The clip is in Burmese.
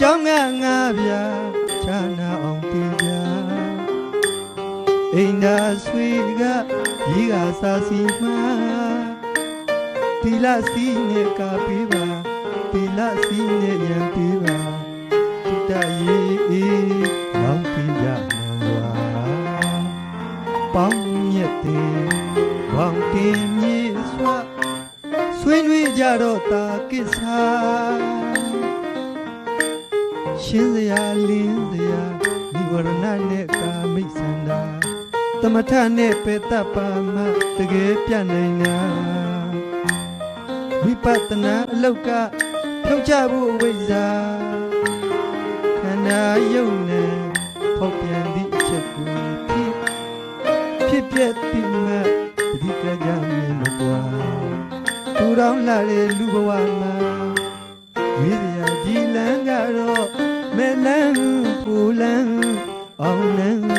ကြောင်းငါငါဗျာခြာနာအောင်တင်ကြအိမ်သာဆွေကရီးကစာစီမှာ တီလာစီနဲ့ကပေးပါတီလာစီနဲ့ရံပေးပါတိတရေအေးမောင်းပြကြနံဝါပေါင်းမြတ်တဲ့ဘောင်တင်မြေစွာဆွေးနွေးကြတော့တာကိစ္စရှင်းစရာလင်းစရာဒီဝရဏနဲ့ကာမိတ်ဆန္ဒာတမထနဲ့ပေတ္တပါမတကယ်ပြနိုင်တာ ဝိပဿနာအလောက်ကဖြောက်ချဖို့ဝိဇ္ဇာခန္ဓာယုံနဲ့ဖောက်ပြန်သည့်အချက်ကိုဖြစ်ဖြစ်ပြက်တိမတ်တတိကကြမြင်မကွာသူတော်လာတဲ့လူဘဝမှာဝိဇ္ဇာဒီလန်းကတော့မဲလန်းပူလန်းအောင်လန်း